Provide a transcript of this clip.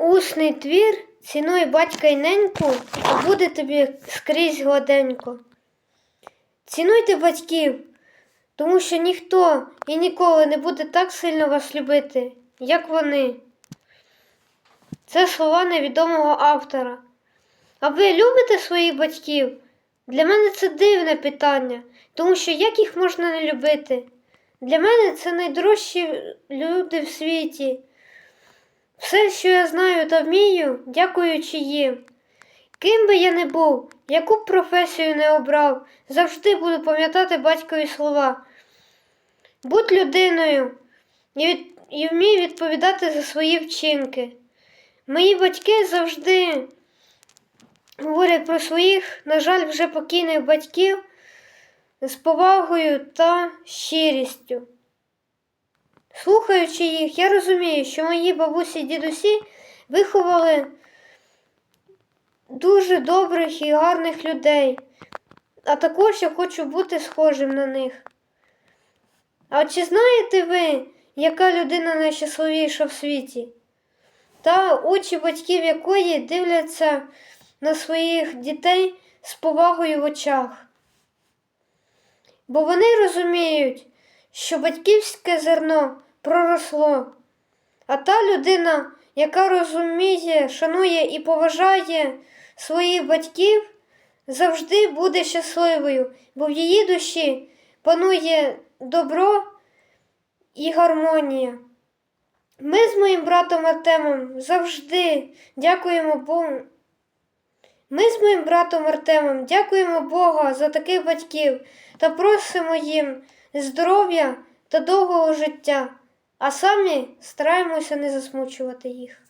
Усний твір цінуй батька й неньку, а буде тобі скрізь гладенько. Цінуйте батьків, тому що ніхто і ніколи не буде так сильно вас любити, як вони. Це слова невідомого автора. А ви любите своїх батьків? Для мене це дивне питання, тому що як їх можна не любити? Для мене це найдорожчі люди в світі. Все, що я знаю та вмію, дякуючи їм. Ким би я не був, яку б професію не обрав, завжди буду пам'ятати батькові слова. Будь людиною і, від... і вмій відповідати за свої вчинки. Мої батьки завжди говорять про своїх, на жаль, вже покійних батьків з повагою та щирістю. Слухаючи їх, я розумію, що мої бабусі і дідусі виховали дуже добрих і гарних людей, а також я хочу бути схожим на них. А чи знаєте ви, яка людина найщасливіша в світі? Та очі батьків якої дивляться на своїх дітей з повагою в очах. Бо вони розуміють, що батьківське зерно проросло, а та людина, яка розуміє, шанує і поважає своїх батьків, завжди буде щасливою, бо в її душі панує добро і гармонія. Ми з моїм братом Артемом завжди дякуємо Богу. Ми з моїм братом Артемом дякуємо Бога за таких батьків та просимо їм здоров'я та довгого життя, а самі стараємося не засмучувати їх.